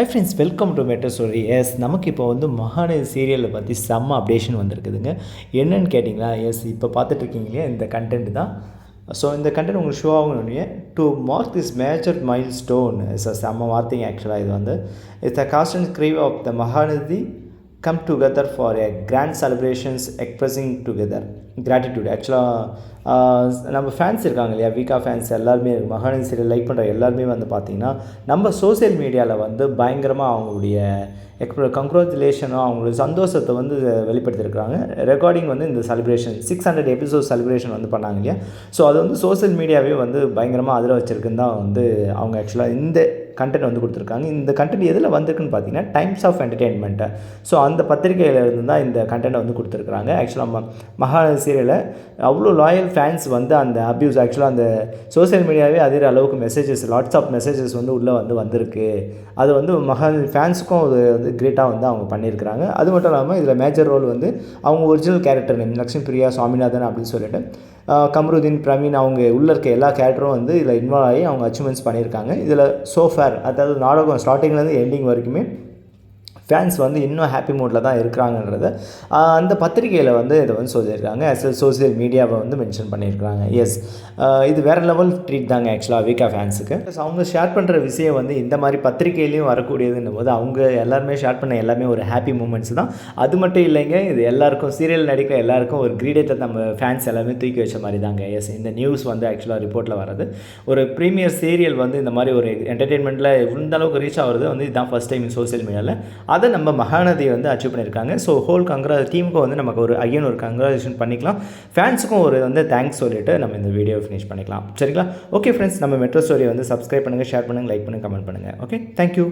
Hi friends welcome to matter story S நமக்கு இப்போ வந்து மகாநதி சீரியலை பற்றி செம்ம அப்டேஷன் வந்திருக்குதுங்க. என்னன்னு கேட்டிங்களா? எஸ் இப்போ பார்த்துட்ருக்கீங்க இல்லையா? இந்த கண்டென்ட் தான். ஸோ இந்த கண்டென்ட் உங்களுக்கு show ஆகணுன்னே to mark this major milestone செம்ம வார்த்தைங்க ஆக்சுவலாக இது வந்து. It's the cast crew of the Mahanadi come together for a grand celebrations expressing together gratitude ஆக்சுவலாக நம்ம ஃபேன்ஸ் இருக்காங்க இல்லையா? வீக்கா ஃபேன்ஸ் எல்லாருமே மகாநதி சீரியல் லைக் பண்ணுற எல்லாருமே வந்து பார்த்திங்கன்னா நம்ம சோஷியல் மீடியாவில் வந்து பயங்கரமாக அவங்களுடைய எக்ஸ்ப்ரோ கங்க்ராச்சுலேஷனும் அவங்களுடைய சந்தோஷத்தை வந்து வெளிப்படுத்தியிருக்கிறாங்க. ரெக்கார்டிங் வந்து இந்த celebration six hundred episode celebration வந்து பண்ணாங்க இல்லையா? ஸோ அது வந்து சோஷியல் மீடியாவே வந்து பயங்கரமாக அதில் வச்சுருக்குன்னு தான் வந்து அவங்க ஆக்சுவலாக இந்த கண்டென்ட் வந்து கொடுத்துருக்காங்க. இந்த கண்டென்ட் எதில் வந்திருக்குன்னு பார்த்தீங்கன்னா டைம்ஸ் ஆஃப் என்டர்டெயின்மெண்ட்டை ஸோ அந்த பத்திரிகையிலேருந்து தான் இந்த கண்டென்ட் வந்து கொடுத்துருக்குறாங்க. ஆக்சுவலாக மகா சீரியலை அவ்வளோ லாயல் ஃபேன்ஸ் வந்து அந்த அப்யூஸ் ஆக்சுவலாக அந்த சோஷியல் மீடியாவே அதிர அளவுக்கு மெசேஜஸ் வாட்ஸ்அப் மெசேஜஸ் வந்து உள்ளே வந்து வந்திருக்கு. அது வந்து மகா ஃபேன்ஸுக்கும் அது வந்து கிரேட்டாக வந்து அவங்க பண்ணியிருக்கிறாங்க. அது மட்டும் இல்லாமல் இதில் மேஜர் ரோல் வந்து அவங்க original character name Lakshmi Priya Swaminathan அப்படின்னு சொல்லிட்டு கம்ருதீன் பிரவீன் அவங்க உள்ளே இருக்க எல்லா கேரக்டரும் வந்து இதில் இன்வால்வ் ஆகி அவங்க அச்சீவ்மெண்ட்ஸ் பண்ணியிருக்காங்க. இதில் சோஃபேர் அதாவது நாடகம் ஸ்டார்டிங்லேருந்து எண்டிங் வரைக்குமே ஃபேன்ஸ் வந்து இன்னும் ஹாப்பி மூடில் தான் இருக்கிறாங்கன்றத அந்த பத்திரிகையில் வந்து இதை வந்து சொல்லியிருக்காங்க. அஸ் சோசியல் மீடியாவை வந்து மென்ஷன் பண்ணியிருக்காங்க எஸ் இது வேறு லெவல் ட்ரீட் தாங்க ஆக்சுவலாக வீக்கா ஃபேன்ஸுக்கு ப்ளஸ் அவங்க ஷேர் பண்ணுற விஷயம் வந்து இந்த மாதிரி பத்திரிகையிலையும் வரக்கூடியதுன்னும் போது அவங்க எல்லாருமே ஷேர் பண்ண எல்லாமே ஒரு ஹாப்பி மூமெண்ட்ஸ் தான். அது மட்டும் இல்லைங்க இது எல்லாருக்கும் சீரியல் நடிக்க எல்லாருக்கும் ஒரு கிரீடேட்டை நம்ம ஃபேன்ஸ் எல்லாமே தூக்கி வச்ச மாதிரி தாங்க. எஸ் இந்த நியூஸ் வந்து ஆக்சுவலாக ரிப்போர்ட்டில் வர்றது. ஒரு ப்ரீமியர் சீரியல் வந்து இந்த மாதிரி ஒரு என்டர்டெயின்மெண்ட்டில் இந்த அளவுக்கு ரீச் ஆகிறது வந்து இதுதான் ஃபஸ்ட் டைம் சோஷியல் மீடியாவில் அதை நம்ம மகாநதி வந்து அச்சீவ் பண்ணியிருக்காங்க. ஸோ ஹோல் கங்க்ரா டீமுக்கு வந்து நமக்கு ஒரு ஐயன் ஒரு கங்க்ராச்சுலேஷன் பண்ணிக்கலாம். ஃபேன்ஸுக்கும் ஒரு வந்து தேங்க்ஸ் சொல்லிட்டு நம்ம இந்த வீடியோ ஃபினிஷ் பண்ணிக்கலாம். சரிங்களா? ஓகே ஃப்ரெண்ட்ஸ் நம்ம மெட்ரோ ஸ்டோரியை வந்து சப்ஸ்கிரைப் பண்ணுங்கள் ஷேர் பண்ணுங்கள் லைக் பண்ணுங்கள் கமெண்ட் பண்ணுங்கள் ஓகே தேங்க்யூ